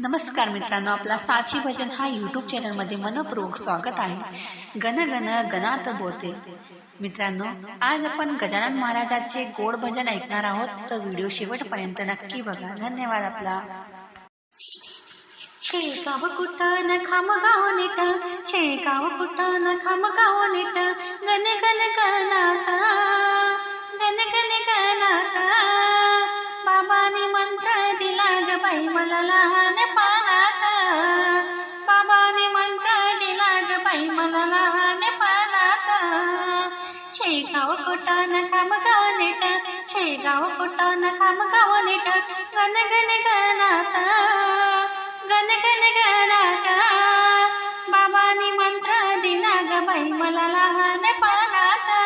नमस्कार मित्रांनो आपला साची भजन हा यूट्यूब चॅनलमध्ये मनपूर्वक स्वागत आहे. गण गण गणात बोते. मित्रांनो आज आपण गजानन महाराजांचे गोड भजन ऐकणार आहोत. तर व्हिडिओ शेवटपर्यंत नक्की बघा. धन्यवाद आपला. शेगाव कुठं न खामगाव नेट? शेगाव कुठं न खामगाव नेट? गण गण गणाता. गण गण गणाता. बाबाने मंत्र दिला ग बाई मला शेगाव कुठं न खामगाव नीट शेगाव कुठं न खामगाव नीट गण गण गणाता गण गण गणाता. बाबानी मंत्र दिला ग बाई मला लहान पानाता.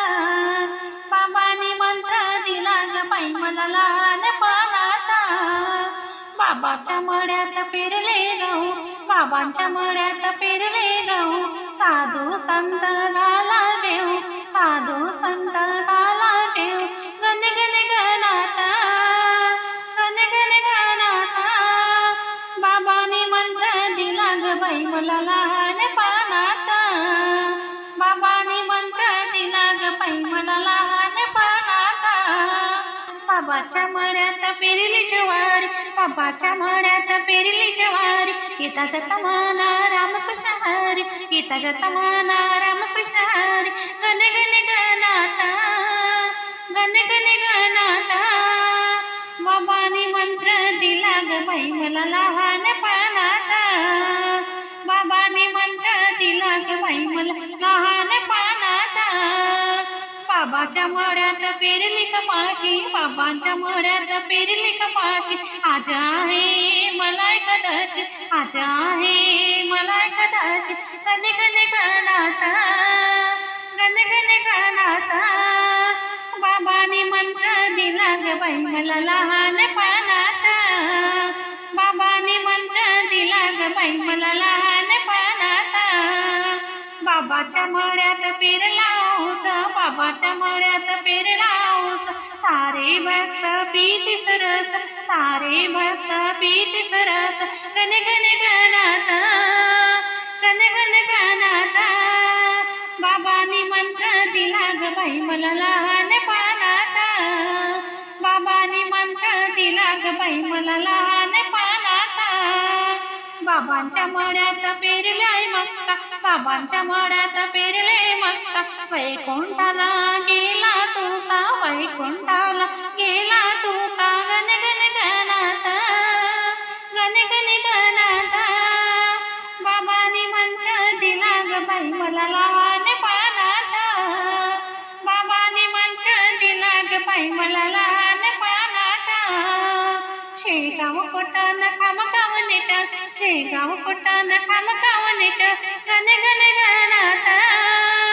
बाबानी मंत्र दिला ग बाई मला लहान पानाता. बाबाच्या मळ्यात पेरले गहू बाबांच्या मळ्यात पेरले गहू बाबाच्या मळ्यात पेरली जवार. बाबाच्या मळ्यात पेरली जवार. येता जतमाना रामकृष्ण हर. येता जतमाना रामकृष्ण हर. गण गण गणाता गण गण गणाता बाबाने मंत्र दिला ग बाई मला लहान पानाता बाबाने मंत्र दिला ग बाई मला लहान पानाता बाबाच्या मळ्यात पेरली बाबांच्या मळ्यात पेरली कपाशी. आज आहे मला एकादशी आज आहे मला एकादशी कने कने कनाता गण गण कनाता बाबाने मंत्र दिला ग बाई मला लहान पानात बाबाने मंत्र दिला ग बाई मला लहान पानात बाबाच्या मळ्यात पेरला ऊस बाबाच्या मळ्यात पेरला ऊस सारे भक्त पीत सरस सारे भक्त पीत सरस कन घन गणात कन घन गणात बाबानी मंत्र दिला ग बाई मला लहान पानात बाबानी मंत्र दिला ग बाई मला लहान पानात बाबांच्या मळ्यात पेरलाय मक्का बाबांच्या मळ्यात पेरले मक्का. वैकुंठाला गेला तू वैकुंठा वैकुंठाला गेला तू का गण गण गणात? गण गण गणात. बाबाने मंत्र दिला ग बाई मला लावान पानाचा. बाबाने मंत्र दिला ग बाई मला लहान पानाचा. शेगाव कोटन खामगाव नीट शेगाव कोटन खामगाव नीट गण गण गणात.